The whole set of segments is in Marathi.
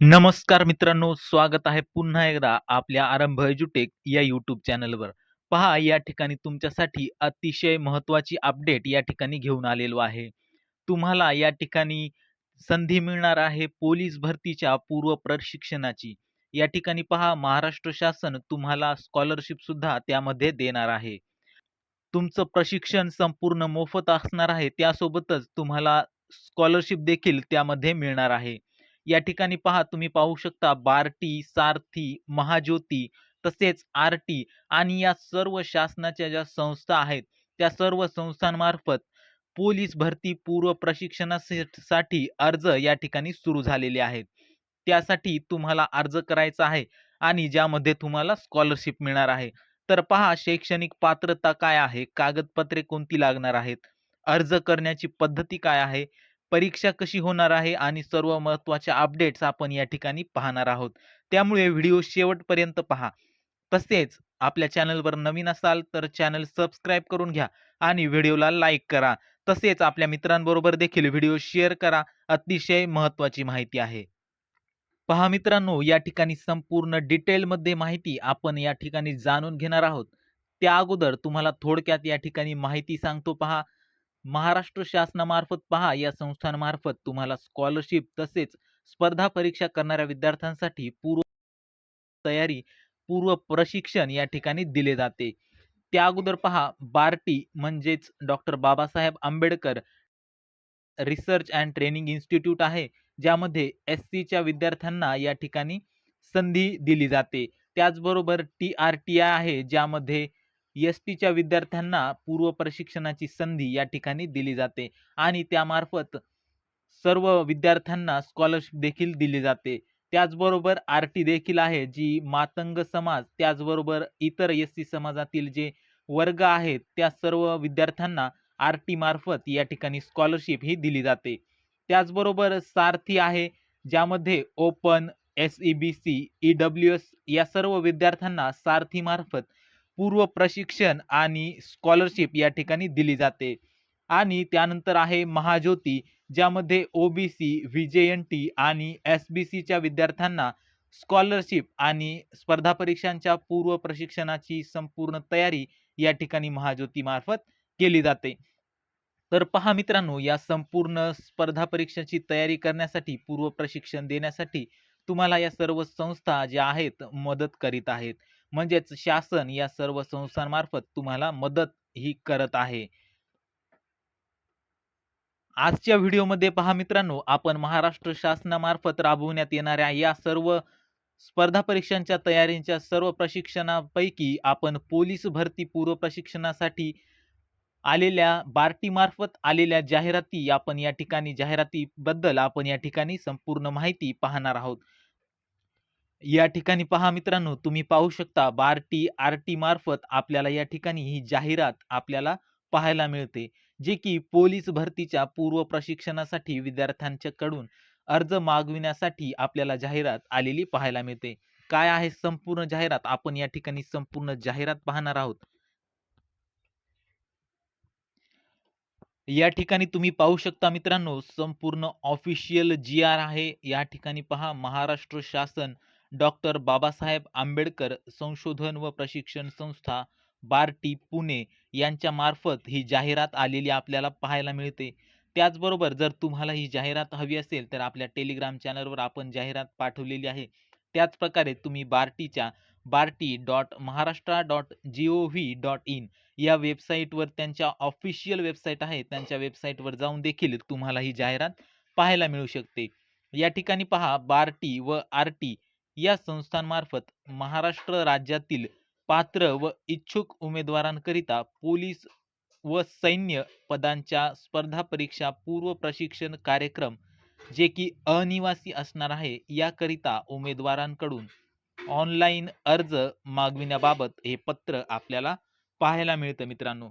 नमस्कार मित्रांनो, स्वागत आहे पुन्हा एकदा आपल्या आरंभ एज्युटेक या यूट्यूब चॅनलवर. पहा या ठिकाणी तुमच्यासाठी अतिशय महत्त्वाची अपडेट या ठिकाणी घेऊन आलेलो आहे. तुम्हाला या ठिकाणी संधी मिळणार आहे पोलीस भरतीच्या पूर्व प्रशिक्षणाची. या ठिकाणी पहा महाराष्ट्र शासन तुम्हाला स्कॉलरशिप सुद्धा त्यामध्ये देणार आहे. तुमचं प्रशिक्षण संपूर्ण मोफत असणार आहे. त्यासोबतच तुम्हाला स्कॉलरशिप देखील त्यामध्ये मिळणार आहे. या ठिकाणी पहा तुम्ही पाहू शकता बार्टी, सारथी, महाज्योती तसेच आरटी आणि या सर्व शासनाच्या ज्या संस्था आहेत, त्या सर्व संस्थांमार्फत पोलीस भरती पूर्व प्रशिक्षणासाठी अर्ज या ठिकाणी सुरू झालेले आहेत. त्यासाठी तुम्हाला अर्ज करायचा आहे आणि ज्यामध्ये तुम्हाला स्कॉलरशिप मिळणार आहे. तर पहा शैक्षणिक पात्रता काय आहे? कागदपत्रे कोणती लागणार आहेत? अर्ज करण्याची पद्धती काय आहे? परीक्षा कशी होणार आहे? आणि सर्व महत्त्वाच्या अपडेट्स आपण या ठिकाणी पाहणार आहोत. त्यामुळे व्हिडिओ शेवटपर्यंत पहा. तसेच आपल्या चॅनलवर नवीन असाल तर चॅनल सबस्क्राईब करून घ्या आणि व्हिडिओला लाईक करा. तसेच आपल्या मित्रांबरोबर देखील व्हिडिओ शेअर करा. अतिशय महत्त्वाची माहिती आहे. पहा मित्रांनो, या ठिकाणी संपूर्ण डिटेलमध्ये माहिती आपण या ठिकाणी जाणून घेणार आहोत. त्या अगोदर तुम्हाला थोडक्यात या ठिकाणी माहिती सांगतो पहा. महाराष्ट्र शासनामार्फत पहा या संस्थांमार्फत तुम्हाला स्कॉलरशिप तसेच स्पर्धा परीक्षा करणाऱ्या विद्यार्थ्यांसाठी पूर्व तयारी, पूर्व प्रशिक्षण या ठिकाणी दिले जाते. त्या अगोदर पहा बार्टी म्हणजेच doctor Babasaheb Ambedkar research and training institute आहे. ज्यामध्ये एस-सीच्या विद्यार्थ्यांना या ठिकाणी संधी दिली जाते. त्याचबरोबर टी-आर-टी-आय आहे ज्यामध्ये एस-टीच्या विद्यार्थ्यांना पूर्व प्रशिक्षणाची संधी या ठिकाणी दिली जाते आणि त्यामार्फत सर्व विद्यार्थ्यांना स्कॉलरशिप देखील दिली जाते. त्याचबरोबर आर-टी देखील आहे जी मातंग समाज त्याचबरोबर इतर एस-सी समाजातील जे वर्ग आहेत त्या सर्व विद्यार्थ्यांना आर-टी मार्फत या ठिकाणी स्कॉलरशिप ही दिली जाते. त्याचबरोबर सारथी आहे ज्यामध्ये ओपन, एस-ई-बी-सी, ई-डब्ल्यू-एस या सर्व विद्यार्थ्यांना सारथीमार्फत पूर्व प्रशिक्षण आणि स्कॉलरशिप या ठिकाणी दिली जाते. आणि त्यानंतर आहे महाज्योती ज्यामध्ये ओ-बी-सी, विजयन टी आणि एस-बी-सीच्या विद्यार्थ्यांना स्कॉलरशिप आणि स्पर्धा परीक्षांच्या पूर्व प्रशिक्षणाची संपूर्ण तयारी या ठिकाणी महाज्योतीमार्फत केली जाते. तर पहा मित्रांनो, या संपूर्ण स्पर्धा परीक्षाची तयारी करण्यासाठी, पूर्व प्रशिक्षण देण्यासाठी तुम्हाला या सर्व संस्था ज्या आहेत मदत करीत आहेत. म्हणजेच शासन या सर्व संस्थांमार्फत तुम्हाला मदत ही करत आहे. आजच्या व्हिडिओमध्ये पहा मित्रांनो, आपण महाराष्ट्र शासनामार्फत राबवण्यात येणाऱ्या या सर्व स्पर्धा परीक्षांच्या तयारीच्या सर्व प्रशिक्षणापैकी आपण पोलीस भरती पूर्व प्रशिक्षणासाठी आलेल्या बार्टीमार्फत आलेल्या जाहिराती आपण या ठिकाणी जाहिरातीबद्दल आपण या ठिकाणी संपूर्ण माहिती पाहणार आहोत. या ठिकाणी पहा मित्रांनो, तुम्ही पाहू शकता बार्टी, आर-टी मार्फत आपल्याला या ठिकाणी ही जाहिरात आपल्याला पाहायला मिळते. जे की पोलीस भरतीच्या पूर्व प्रशिक्षणासाठी विद्यार्थ्यांच्याकडून अर्ज मागविण्यासाठी आपल्याला जाहिरात आलेली पाहायला मिळते. काय आहे संपूर्ण जाहिरात? आपण या ठिकाणी संपूर्ण जाहिरात पाहणार आहोत. या ठिकाणी तुम्ही पाहू शकता मित्रांनो, संपूर्ण ऑफिशियल जी-आर आहे. या ठिकाणी पहा महाराष्ट्र शासन डॉक्टर बाबासाहेब आंबेडकर संशोधन व प्रशिक्षण संस्था बार्टी पुणे यांच्यामार्फत ही जाहिरात आलेली आपल्याला पाहायला मिळते. त्याचबरोबर जर तुम्हाला ही जाहिरात हवी असेल तर आपल्या टेलिग्राम चॅनलवर आपण जाहिरात पाठवलेली आहे. त्याचप्रकारे तुम्ही बार्टीच्या BARTI dot Maharashtra dot G O V dot in या वेबसाईटवर त्यांच्या ऑफिशियल वेबसाईट आहे. त्यांच्या वेबसाईटवर जाऊन देखील तुम्हाला ही जाहिरात पाहायला मिळू शकते. या ठिकाणी पहा बार्टी व आर-टी या संस्थांमार्फत महाराष्ट्र राज्यातील पात्र व इच्छुक उमेदवारांकरिता पोलीस व सैन्य पदांच्या स्पर्धा परीक्षा पूर्व प्रशिक्षण कार्यक्रम जे की अनिवासी असणार आहे. याकरिता उमेदवारांकडून ऑनलाईन अर्ज मागविण्याबाबत हे पत्र आपल्याला पाहायला मिळतं मित्रांनो.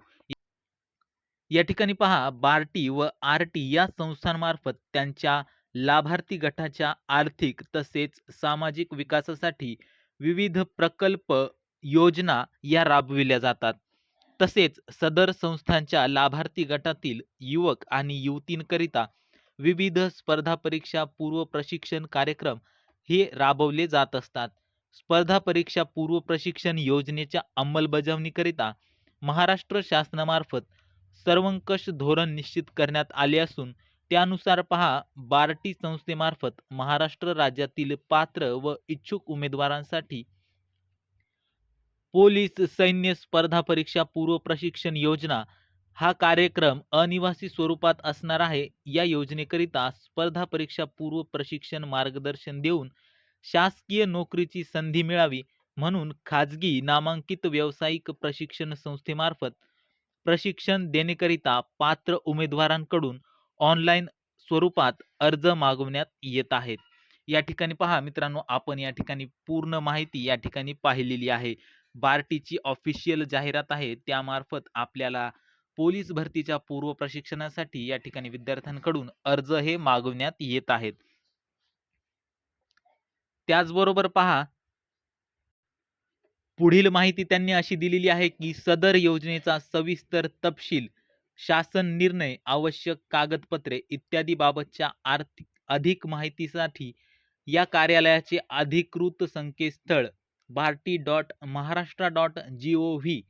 या ठिकाणी पहा बार्टी व आर-टी या संस्थांमार्फत त्यांच्या लाभार्थी गटाच्या आर्थिक तसेच सामाजिक विकासासाठी विविध प्रकल्प, योजना या राबविल्या जातात. तसेच सदर संस्थांच्या लाभार्थी गटातील युवक आणि युवतींकरिता विविध स्पर्धा परीक्षा पूर्व प्रशिक्षण कार्यक्रम हे राबवले जात असतात. स्पर्धा परीक्षा पूर्व प्रशिक्षण योजनेच्या अंमलबजावणीकरिता महाराष्ट्र शासनामार्फत सर्वंकष धोरण निश्चित करण्यात आले असून त्यानुसार पहा बार्टी संस्थेमार्फत महाराष्ट्र राज्यातील पात्र व इच्छुक उमेदवारांसाठी पोलीस सैन्य स्पर्धा परीक्षा पूर्व प्रशिक्षण योजना हा कार्यक्रम अनिवासी स्वरूपात असणार आहे. या योजनेकरिता स्पर्धा परीक्षा पूर्व प्रशिक्षण मार्गदर्शन देऊन शासकीय नोकरीची संधी मिळावी म्हणून खाजगी नामांकित व्यावसायिक प्रशिक्षण संस्थेमार्फत प्रशिक्षण देण्याकरिता पात्र उमेदवारांकडून ऑनलाईन स्वरूपात अर्ज मागवण्यात येत आहेत. या ठिकाणी पहा मित्रांनो आपण या ठिकाणी पूर्ण माहिती या ठिकाणी पाहिलेली आहे. बार्टीची ऑफिशियल जाहिरात आहे त्यामार्फत आपल्याला पोलीस भरतीच्या पूर्व प्रशिक्षणासाठी या ठिकाणी विद्यार्थ्यांकडून अर्ज हे मागवण्यात येत आहेत. त्याचबरोबर पहा पुढील माहिती त्यांनी अशी दिलेली आहे की सदर योजनेचा सविस्तर तपशील शासन निर्णय आवश्यक कागदपत्रे इत्यादी बाबतच्या आर्थिक अधिक माहितीसाठी या कार्यालयाचे अधिकृत संकेतस्थळ Bharati dot Maharashtra dot G O V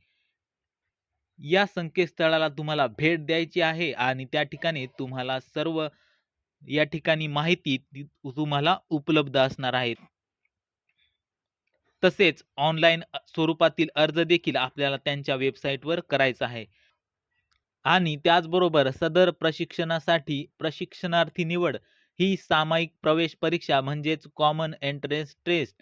या संकेतस्थळाला तुम्हाला भेट द्यायची आहे आणि त्या ठिकाणी तुम्हाला सर्व या ठिकाणी माहिती तुम्हाला उपलब्ध असणार आहेत तसेच ऑनलाईन स्वरूपातील अर्ज देखील आपल्याला त्यांच्या वेबसाईटवर करायचा आहे. आणि त्याचबरोबर सदर प्रशिक्षणासाठी प्रशिक्षणार्थी निवड ही सामायिक प्रवेश परीक्षा म्हणजेच कॉमन एंट्रन्स टेस्ट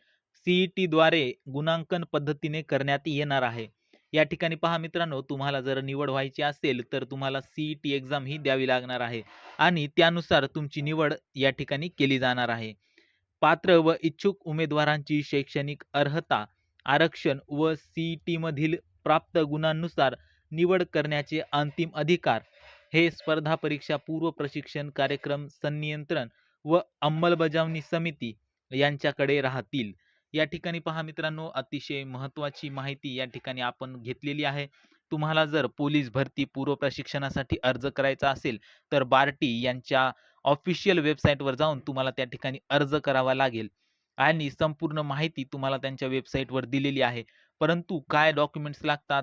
सीईटी द्वारे गुणांकन पद्धतीने करण्यात येणार आहे. या ठिकाणी पहा मित्रांनो तुम्हाला जर निवड व्हायची असेल तर तुम्हाला सीईटी एक्झाम ही द्यावी लागणार आहे आणि त्यानुसार तुमची निवड या ठिकाणी केली जाणार आहे. पात्र व इच्छुक उमेदवारांची शैक्षणिक अर्हता आरक्षण व सी ई टीमधील प्राप्त गुणांनुसार निवड करण्याचे अंतिम अधिकार. हे स्पर्धा परीक्षा पूर्व प्रशिक्षण कार्यक्रम संनियंत्रण व अंमलबजावणी समिती यांच्याकडे राहतील. या ठिकाणी पहा मित्रांनो अतिशय महत्त्वाची माहिती या ठिकाणी आपण घेतलेली आहे. तुम्हाला जर पोलीस भरती पूर्व प्रशिक्षणासाठी अर्ज करायचा असेल तर बार्टी यांच्या ऑफिशियल वेबसाईटवर जाऊन तुम्हाला त्या ठिकाणी अर्ज करावा लागेल. आणि संपूर्ण माहिती तुम्हाला त्यांच्या वेबसाईटवर दिलेली आहे. परंतु काय डॉक्युमेंट्स लागतात?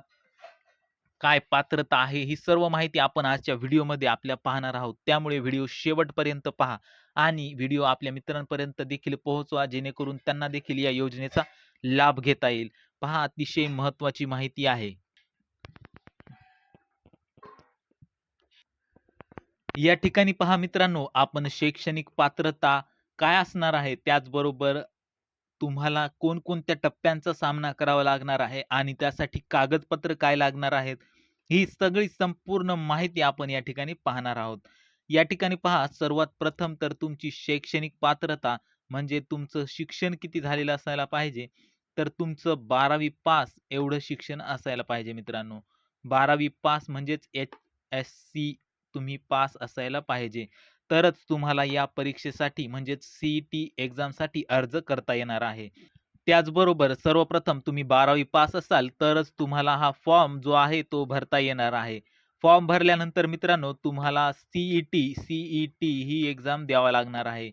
काय पात्रता आहे ही सर्व माहिती आपण आजच्या व्हिडिओमध्ये आपल्या पाहणार आहोत. त्यामुळे व्हिडिओ शेवटपर्यंत पहा आणि व्हिडिओ आपल्या मित्रांपर्यंत देखील पोहोचवा जेणेकरून त्यांना देखील या योजनेचा लाभ घेता येईल. पहा अतिशय महत्वाची माहिती आहे. या ठिकाणी पहा मित्रांनो आपण शैक्षणिक पात्रता काय असणार आहे? त्याचबरोबर तुम्हाला कोणकोणत्या टप्प्यांचा सामना करावा लागणार आहे आणि त्यासाठी कागदपत्र काय लागणार आहेत? ही सगळी संपूर्ण माहिती आपण या ठिकाणी पाहणार आहोत. या ठिकाणी पहा सर्वात प्रथम तर तुमची शैक्षणिक पात्रता म्हणजे तुमचं शिक्षण किती झालेलं असायला पाहिजे तर तुमचं बारावी पास एवढं शिक्षण असायला पाहिजे मित्रांनो. बारावी पास म्हणजेच एच एस सी तुम्ही पास असायला पाहिजे. तरच तुम्हाला या परीक्षेसाठी म्हणजेच सीईटी एक्झामसाठी अर्ज करता येणार आहे. त्याचबरोबर सर्वप्रथम तुम्ही बारावी पास असाल तरच तुम्हाला हा फॉर्म जो आहे तो भरता येणार आहे. फॉर्म भरल्यानंतर मित्रांनो तुम्हाला सीईटी सीईटी ही एक्झाम द्यावा लागणार आहे.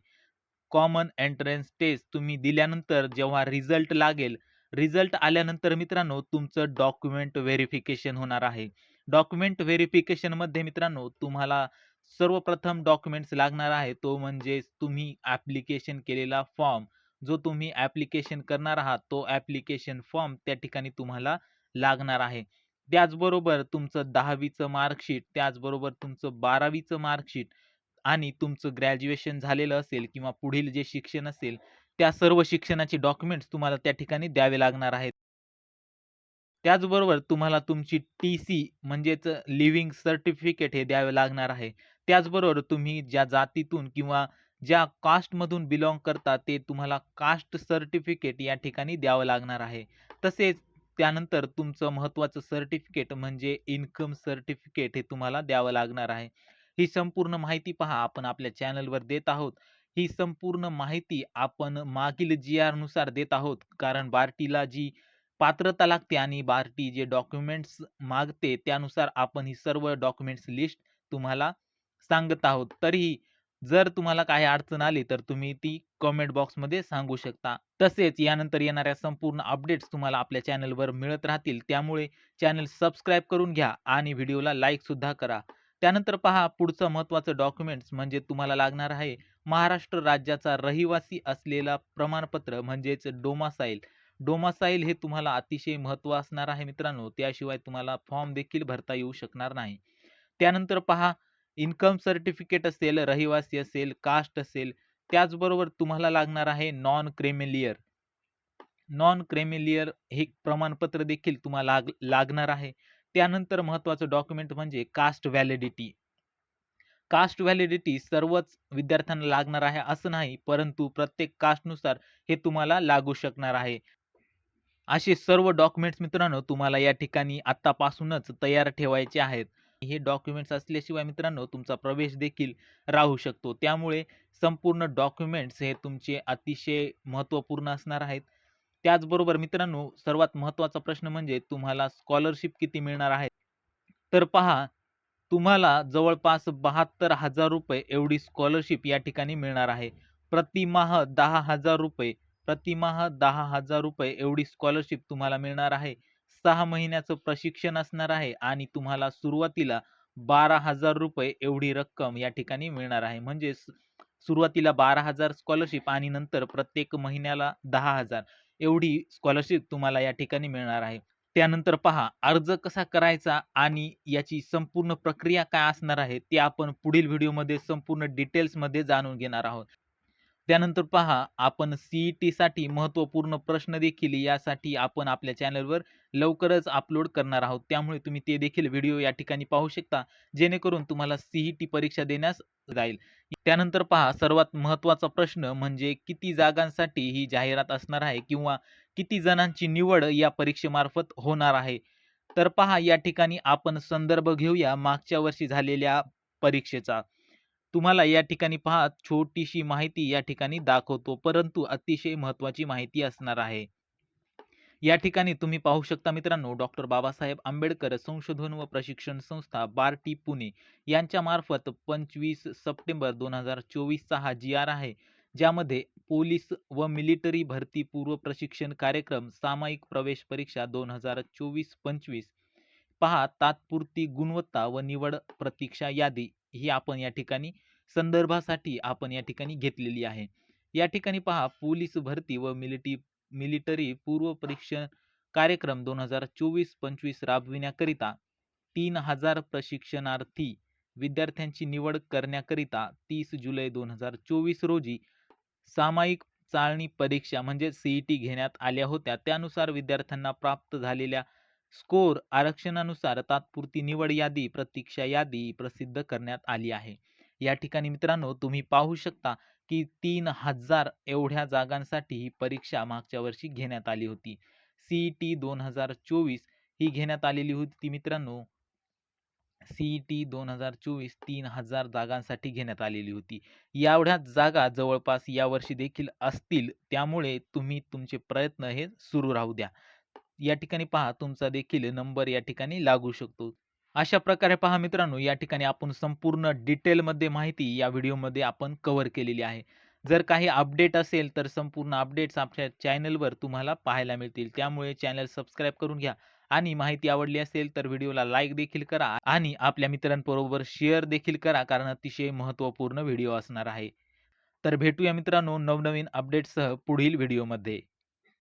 कॉमन एंट्रन्स टेस्ट तुम्ही दिल्यानंतर जेव्हा रिझल्ट लागेल रिझल्ट आल्यानंतर मित्रांनो तुमचं डॉक्युमेंट व्हेरिफिकेशन होणार आहे. डॉक्युमेंट व्हेरिफिकेशनमध्ये मित्रांनो तुम्हाला सर्वप्रथम डॉक्युमेंट्स लागणार आहे तो म्हणजे तुम्ही ॲप्लिकेशन केलेला फॉर्म जो तुम्ही ॲप्लिकेशन करणार आहात तो ॲप्लिकेशन फॉर्म त्या ठिकाणी तुम्हाला लागणार आहे. त्याचबरोबर तुमचं दहावीचं मार्कशीट त्याचबरोबर तुमचं बारावीचं मार्कशीट आणि तुमचं ग्रॅज्युएशन झालेलं असेल किंवा पुढील जे शिक्षण असेल त्या सर्व शिक्षणाचे डॉक्युमेंट्स तुम्हाला त्या ठिकाणी द्यावे लागणार आहेत. त्याचबरोबर तुम्हाला तुमची टी सी म्हणजेच लिव्हिंग सर्टिफिकेट हे द्यावे लागणार आहे. त्याचबरोबर तुम्ही ज्या जातीतून किंवा ज्या कास्टमधून बिलॉंग करता ते तुम्हाला कास्ट सर्टिफिकेट या ठिकाणी द्यावं लागणार आहे. तसेच त्यानंतर तुमचं महत्त्वाचं सर्टिफिकेट म्हणजे इन्कम सर्टिफिकेट हे तुम्हाला द्यावं लागणार आहे. ही संपूर्ण माहिती पहा आपण आपल्या चॅनलवर देत आहोत. ही संपूर्ण माहिती आपण मागील जी आरनुसार देत आहोत कारण बार्टीला जी पात्रता लागते आणि बार्टी जे डॉक्युमेंट्स मागते त्यानुसार आपण ही सर्व डॉक्युमेंट्स लिस्ट तुम्हाला सांगत आहोत. तरीही जर तुम्हाला काही अडचण आली तर तुम्ही ती कमेंट बॉक्समध्ये सांगू शकता. तसेच यानंतर येणाऱ्या संपूर्ण अपडेट्स तुम्हाला आपल्या चॅनलवर मिळत राहतील. त्यामुळे चॅनल सबस्क्राईब करून घ्या आणि व्हिडिओला लाईकसुद्धा करा. त्यानंतर पहा पुढचं महत्त्वाचं डॉक्युमेंट्स म्हणजे तुम्हाला लागणार आहे महाराष्ट्र राज्याचा रहिवासी असलेला प्रमाणपत्र म्हणजेच डोमासाईल. डोमासाईल हे तुम्हाला अतिशय महत्त्व असणार आहे मित्रांनो. त्याशिवाय तुम्हाला फॉर्म देखील भरता येऊ शकणार नाही. त्यानंतर पहा इन्कम सर्टिफिकेट असेल, रहिवासी असेल, कास्ट असेल, त्याचबरोबर तुम्हाला लागणार आहे नॉन क्रेमेलियर. नॉन क्रेमेलियर हे प्रमाणपत्र देखील तुम्हाला लाग लागणार आहे. त्यानंतर महत्वाचं डॉक्युमेंट म्हणजे कास्ट व्हॅलिडिटी. कास्ट व्हॅलिडिटी सर्वच विद्यार्थ्यांना लागणार आहे असं नाही, परंतु प्रत्येक कास्टनुसार हे तुम्हाला लागू शकणार आहे. असे सर्व डॉक्युमेंट्स मित्रांनो तुम्हाला या ठिकाणी आत्तापासूनच तयार ठेवायचे आहेत. हे डॉक्युमेंट्स असल्याशिवाय मित्रांनो तुमचा प्रवेश देखील राहू शकतो. त्यामुळे संपूर्ण डॉक्युमेंट्स हे तुमचे अतिशय महत्त्वपूर्ण असणार आहेत. त्याचबरोबर मित्रांनो सर्वात महत्त्वाचा प्रश्न म्हणजे तुम्हाला स्कॉलरशिप किती मिळणार आहे? तर पहा तुम्हाला जवळपास ₹72,000 एवढी स्कॉलरशिप या ठिकाणी मिळणार आहे. प्रतिमाह ₹10,000 प्रतिमाह ₹10,000 एवढी स्कॉलरशिप तुम्हाला मिळणार आहे. सहा महिन्याचं प्रशिक्षण असणार आहे आणि तुम्हाला सुरुवातीला ₹12,000 एवढी रक्कम या ठिकाणी मिळणार आहे. म्हणजे सुरुवातीला बारा हजार स्कॉलरशिप आणि नंतर प्रत्येक महिन्याला दहा हजार एवढी स्कॉलरशिप तुम्हाला या ठिकाणी मिळणार आहे. त्यानंतर पहा अर्ज कसा करायचा आणि याची संपूर्ण प्रक्रिया काय असणार आहे ते आपण पुढील व्हिडिओमध्ये संपूर्ण डिटेल्समध्ये जाणून घेणार आहोत. त्यानंतर पहा आपण सीईटी साठी महत्त्वपूर्ण प्रश्न देखील यासाठी आपण आपल्या चॅनलवर लवकरच अपलोड करणार आहोत. त्यामुळे तुम्ही ते देखील व्हिडिओ या ठिकाणी पाहू शकता, जेणेकरून तुम्हाला सीईटी परीक्षा देण्यास जाईल. त्यानंतर पहा सर्वात महत्त्वाचा प्रश्न म्हणजे किती जागांसाठी ही जाहिरात असणार आहे किंवा किती जणांची निवड या परीक्षेमार्फत होणार आहे. तर पहा या ठिकाणी आपण संदर्भ घेऊया मागच्या वर्षी झालेल्या परीक्षेचा. तुम्हाला या ठिकाणी पहा छोटीशी माहिती या ठिकाणी दाखवतो, परंतु अतिशय महत्त्वाची माहिती असणार आहे. या ठिकाणी तुम्ही पाहू शकता मित्रांनो डॉक्टर बाबासाहेब आंबेडकर संशोधन व प्रशिक्षण संस्था बार्टी पुणे यांच्या मार्फत पंचवीस सप्टेंबर दोन हजार चोवीसचा हा जी आर आहे ज्यामध्ये पोलीस व मिलिटरी भरती पूर्व प्रशिक्षण कार्यक्रम सामायिक प्रवेश परीक्षा दोन हजार चोवीस पंचवीस. पहा तात्पुरती गुणवत्ता व निवड प्रतीक्षा यादी. ही आपण या ठिकाणी संदर्भासाठी आपण या ठिकाणी घेतलेली आहे. या ठिकाणी पहा पोलीस भरती व मिलिटी मिलिटरी पूर्व परीक्षण कार्यक्रम दोन हजार चोवीस पंचवीस राबविण्याकरिता तीन हजार प्रशिक्षणार्थी विद्यार्थ्यांची निवड करण्याकरिता तीस जुलै दोन हजार चोवीस रोजी सामायिक चाळणी परीक्षा म्हणजे सीईटी घेण्यात आल्या होत्या. त्यानुसार विद्यार्थ्यांना प्राप्त झालेल्या स्कोर आरक्षणानुसार तात्पुरती निवड यादी प्रतीक्षा यादी प्रसिद्ध करण्यात आली आहे. या ठिकाणी मित्रांनो तुम्ही पाहू शकता की तीन हजार एवढ्या जागांसाठी ही परीक्षा मागच्या वर्षी घेण्यात आली होती. सीईटी दोन हजार चोवीस ही घेण्यात आलेली होती मित्रांनो. सीईटी दोन हजार चोवीस तीन हजार जागांसाठी घेण्यात आलेली होती. एवढ्या जागा जवळपास यावर्षी देखील असतील त्यामुळे तुम्ही तुमचे प्रयत्न हे सुरू राहू द्या. या ठिकाणी पहा तुमचा देखील नंबर या ठिकाणी लागू शकतो. अशा प्रकारे पहा मित्रांनो या ठिकाणी आपण संपूर्ण डिटेलमध्ये माहिती या व्हिडिओमध्ये आपण कव्हर केलेली आहे. जर काही अपडेट असेल तर संपूर्ण अपडेट्स आपल्या चॅनलवर तुम्हाला पाहायला मिळतील. त्यामुळे चॅनल सबस्क्राईब करून घ्या आणि माहिती आवडली असेल तर व्हिडिओला लाईक देखील करा आणि आपल्या मित्रांबरोबर शेअर देखील करा कारण अतिशय महत्त्वपूर्ण व्हिडिओ असणार आहे. तर भेटूया मित्रांनो नवनवीन अपडेटसह पुढील व्हिडिओमध्ये.